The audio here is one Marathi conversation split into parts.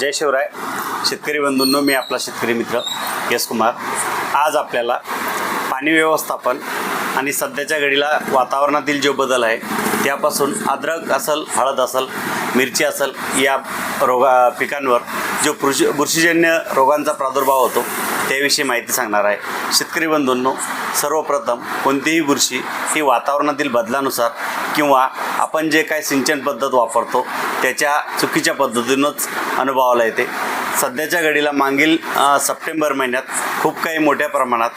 जय शिवराय. शेतकरी बंधूंनो मी आपला शेतकरी मित्र यश कुमार. आज आपल्याला पाणी व्यवस्थापन आणि सध्याच्या घडीला वातावरणातील जो बदल आहे त्यापासून अद्रक असल हळद असल मिरची असल या रोगा पिकांवर जो बुरशीजन्य रोगांचा प्रादुर्भाव होतो त्याविषयी माहिती सांगणार आहे. शेतकरी बंधूंनो सर्वप्रथम कोणतीही बुरशी ही वातावरणातील बदलानुसार किंवा आपण जे काय सिंचन पद्धत वापरतो त्याच्या चुकीच्या पद्धतीनंच अनुभवाला येते. सध्याच्या घडीला मागील सप्टेंबर महिन्यात खूप काही मोठ्या प्रमाणात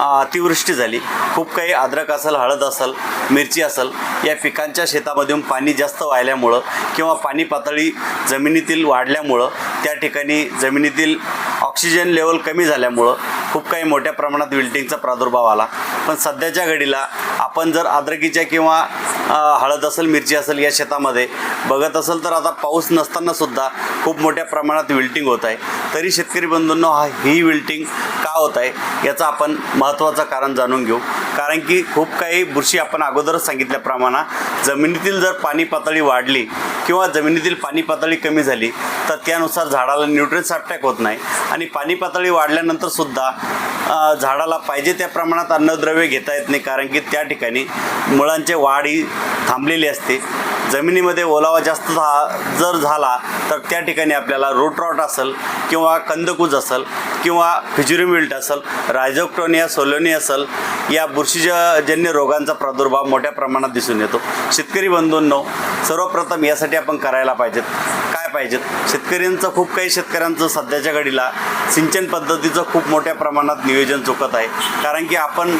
अतिवृष्टी झाली. खूप काही अद्रक असेल हळद असेल मिरची असेल या पिकांच्या शेतामधून पाणी जास्त वाहिल्यामुळं किंवा पाणी पातळी जमिनीतील वाढल्यामुळं त्या ठिकाणी जमिनीतील ऑक्सिजन लेवल कमी झाल्यामुळं खूप काही मोठ्या प्रमाणात विल्टिंगचा प्रादुर्भाव आला. पण सध्याच्या घडीला आपण जर अद्रकीच्या किंवा हळद असेल मिरची असेल या शेतामध्ये बघत असेल तर आता पाऊस नसताना सुद्धा खूप मोठ्या प्रमाणात विल्टिंग होत आहे. तरी शेतकरी बंधूंनो हा ही विल्टिंग का होत आहे याचं आपण महत्त्वाचं कारण जाणून घेऊ. कारण की खूप काही बुरशी आपण अगोदरच सांगितल्याप्रमाणे जमिनीतील जर पाणी पातळी वाढली किंवा जमिनीतील पाणी पातळी कमी झाली तर त्यानुसार झाडाला न्यूट्रिन्स अटॅक होत नाही. आणि पाणी पातळी वाढल्यानंतर सुद्धा झाडाला पाहिजे त्या प्रमाणात अन्नद्रव्य घेता येत नाही. कारण की त्या ठिकाणी मुळांचे वाढ ही थांबलेली असते. जमिनीमध्ये ओलावा जास्त झा जर झाला तर त्या ठिकाणी आपल्याला रूट रॉट असेल किंवा कंदकूज असेल किंवा फिजुरीमिल्ट असेल रायझोक्टोनिया सोलोनी असेल या बुरशीजन्य रोगांचा प्रादुर्भाव मोठ्या प्रमाणात दिसून येतो. शेतकरी बंधूंनो सर्वप्रथम यासाठी आपण करायला पाहिजेत. पाहिजेत. शेतकऱ्यांचं खूप काही शेतकऱ्यांचं सध्याच्या घडीला सिंचन पद्धतीचं खूप मोठ्या प्रमाणात नियोजन चुकत आहे. कारण की आपण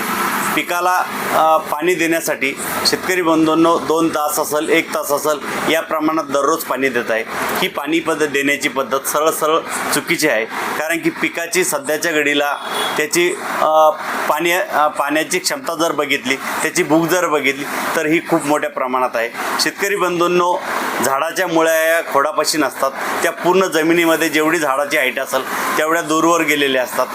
पिकाला पाणी देण्यासाठी शेतकरी बंधूंनो दोन तास असेल एक तास असेल या प्रमाणात दररोज पाणी देत आहे. ही पाणी पद्धत देण्याची पद्धत सरळ सरळ चुकीची आहे. कारण की पिकाची सध्याच्या घडीला त्याची पाणी पाण्याची क्षमता जर बघितली त्याची भूक जर बघितली तर ही खूप मोठ्या प्रमाणात आहे. शेतकरी बंधूंनो झाडाच्या मुळ्या या खोडापाशी नसतात. त्या पूर्ण जमिनीमध्ये जेवढी झाडाची हाईट असेल तेवढ्या दूरवर गेलेल्या असतात.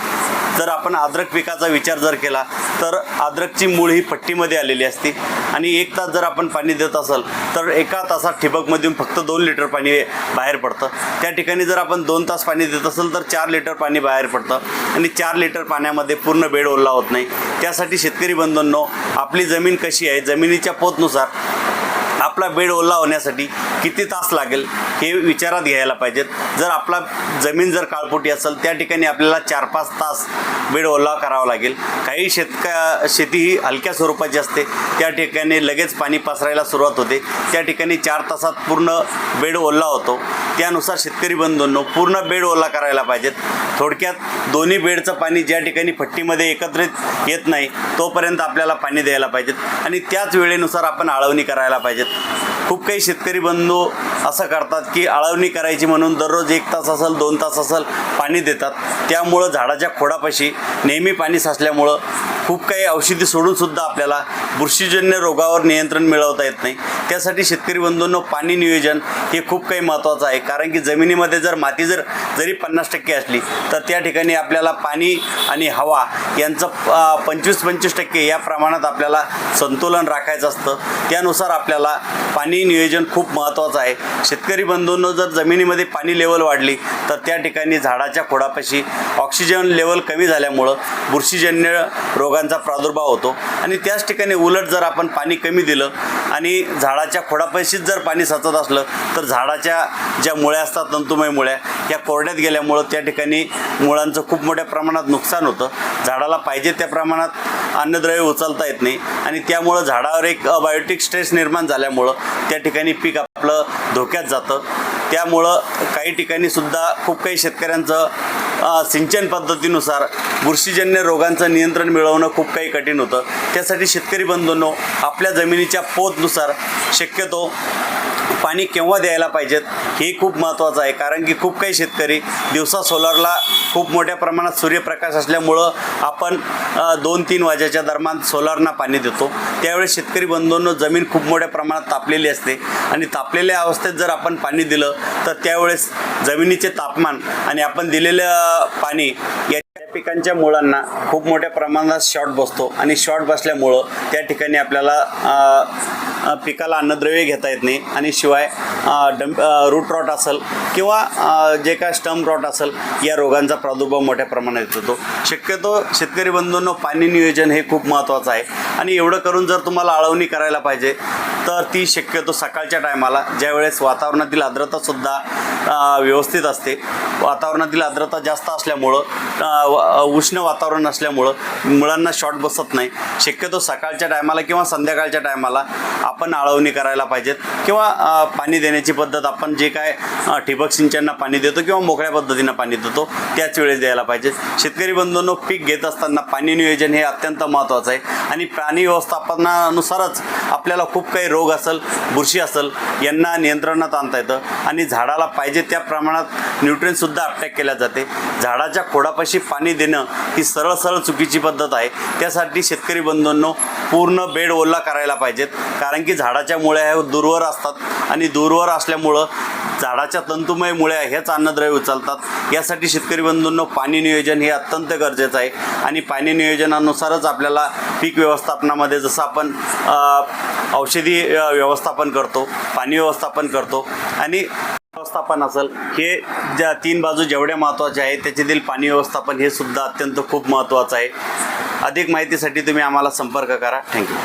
जर आपण अद्रक पिकाचा विचार जर केला तर अद्रकची मूळ ही पट्टीमध्ये आलेली असते. आणि एक तास जर आपण पाणी देत असेल तर एका तासात ठिबकमधून फक्त दोन लिटर पाणी बाहेर पडतं. त्या ठिकाणी जर आपण दोन तास पाणी देत असेल तर चार लिटर पाणी बाहेर पडतं. आणि चार लिटर पाण्यामध्ये पूर्ण बेड ओला होत नाही. त्यासाठी शेतकरी बंधूंनो आपली जमीन कशी आहे? जमिनीच्या पोतनुसार आपला बेड ओला होण्यासाठी किती तास लागेल हे विचारात घ्यायला पाहिजेत. जर आपला जमीन जर काळपोटी असेल त्या ठिकाणी आपल्याला चार पाच तास बेड ओला करावा लागेल. काही शेतक शेती ही हलक्या स्वरूपाची असते. त्या ठिकाणी लगेच पाणी पसरायला सुरुवात होते. त्या ठिकाणी चार तासात पूर्ण बेड ओला होतो. त्यानुसार शेतकरी बंधूंनो पूर्ण बेड ओला करायला पाहिजेत. थोडक्यात दोन्ही बेडचं पाणी ज्या ठिकाणी फट्टीमध्ये एकत्रित येत नाही तोपर्यंत आपल्याला पाणी द्यायला पाहिजेत. आणि त्याच वेळेनुसार आपण आळवणी करायला पाहिजेत. खूप काही शेतकरी बंधू असं करतात की आळवणी करायची म्हणून दररोज एक तास असेल दोन तास असेल पाणी देतात. त्यामुळं झाडाच्या खोडापाशी नेहमी पाणी साचल्यामुळं खूप काही औषधी सोडून सुद्धा आपल्याला बुरशीजन्य रोगावर नियंत्रण मिळवता येत नाही. त्यासाठी शेतकरी बंधूंनो पाणी नियोजन हे खूप काही महत्त्वाचं आहे. कारण की जमिनीमध्ये जर माती जर जरी पन्नास टक्के असली तर त्या ठिकाणी आपल्याला पाणी आणि हवा यांचं पंचवीस पंचवीस टक्के या प्रमाणात आपल्याला संतुलन राखायचं असतं. त्यानुसार आपल्याला पाणी नियोजन खूप महत्त्वाचं आहे. शेतकरी बंधूंनो जर जमिनीमध्ये पाणी लेवल वाढली तर त्या ठिकाणी झाडाच्या खोडापाशी ऑक्सिजन लेवल कमी झाल्यामुळं बुरशीजन्य रोगांचा प्रादुर्भाव होतो. आणि त्याच ठिकाणी उलट जर आपण पाणी कमी दिलं आणि झाडाच्या खोडापैशीच जर पाणी साचत असलं तर झाडाच्या ज्या मुळ्या असतात तंतुमय मुळ्या या कोरड्यात गेल्यामुळं त्या ठिकाणी मुळांचं खूप मोठ्या प्रमाणात नुकसान होतं. झाडाला पाहिजे त्या प्रमाणात अन्नद्रव्य उचलता येत नाही आणि त्यामुळं झाडावर एक बायोटिक स्ट्रेस निर्माण झाल्यामुळं त्या ठिकाणी पीक आपलं धोक्यात जातं. त्यामुळं काही ठिकाणी सुद्धा खूप काही शेतकऱ्यांचं सिंचन पद्धतीनुसार बुरशीजन्य रोगांचं नियंत्रण मिळवणं खूप काही कठीण होतं. त्यासाठी शेतकरी बंधूंनो आपल्या जमिनीच्या पोतनुसार शक्यतो पाणी केव्हा द्यायला पाहिजेत हे खूप महत्त्वाचं आहे. कारण की खूप काही शेतकरी दिवसा सोलारला खूप मोठ्या प्रमाणात सूर्यप्रकाश असल्यामुळं आपण दोन तीन वाजेच्या दरम्यान सोलारना पाणी देतो. त्यावेळेस शेतकरी बंधूंनो जमीन खूप मोठ्या प्रमाणात तापलेली असते. आणि तापलेल्या अवस्थेत जर आपण पाणी दिलं तर त्यावेळेस जमिनीचे तापमान आणि आपण दिलेलं पाणी या पिकांच्या मुळांना खूप मोठ्या प्रमाणात शॉर्ट बसतो. आणि शॉर्ट बसल्यामुळं त्या ठिकाणी आपल्याला पिकाला अन्नद्रव्य घेता येत नाही आणि शिवाय डंप रूट रॉट असेल किंवा जे काय स्टम्प रॉट असेल या रोगांचा प्रादुर्भाव मोठ्या प्रमाणात येतो. शक्यतो शेतकरी बंधूंनो पाणी नियोजन हे खूप महत्त्वाचं आहे. आणि एवढं करून जर तुम्हाला आळवणी करायला पाहिजे तर ती शक्यतो सकाळच्या टायमाला ज्यावेळेस वातावरणातील आर्द्रतासुद्धा व्यवस्थित असते. वातावरणातील आर्द्रता जास्त असल्यामुळं उष्ण वातावरण असल्यामुळं मुळांना शॉर्ट बसत नाही. शक्यतो सकाळच्या टायमाला किंवा संध्याकाळच्या टायमाला आपण आळवणी करायला पाहिजेत किंवा पाणी देण्याची पद्धत आपण जे काय ठिबक सिंचनना पाणी देतो किंवा मोकळ्या पद्धतीनं पाणी देतो त्याच वेळेस द्यायला पाहिजे. शेतकरी बंधूंनो पीक घेत असताना पाणी नियोजन हे अत्यंत महत्त्वाचं आहे. आणि पाणी व्यवस्थापनानुसारच आपल्याला खूप काही रोग असेल बुरशी असेल यांना नियंत्रणात आणता येतं. आणि झाडाला पाहिजे त्या प्रमाणात न्यूट्रियनसुद्धा अटॅक केल्या जाते. झाडाच्या खोडापाशी पाणी देणं ही सरळ सरळ चुकीची पद्धत आहे. त्यासाठी शेतकरी बंधूंनो पूर्ण बेड ओला करायला पाहिजेत. कारण की झाडाच्या मुळ्या ह्या दूरवर असतात आणि दूरवर असल्यामुळं झाडाच्या तंतुमय मुळ्या हेच अन्नद्रव्य उचलतात. यासाठी शेतकरी बंधूंनो पाणी नियोजन हे अत्यंत गरजेचं आहे. आणि पाणी नियोजनानुसारच आपल्याला पीक व्यवस्थापनामध्ये जसं आपण औषधी व्यवस्थापन करतो पाणी व्यवस्थापन करतो. आणि व्यवस्थापन असेल हे ज्या तीन बाजू जेवढ्या महत्त्वाच्या आहेत त्याच्यातील पाणी व्यवस्थापन हे सुद्धा अत्यंत खूप महत्त्वाचं आहे. अधिक माहितीसाठी तुम्ही आम्हाला संपर्क करा. थँक्यू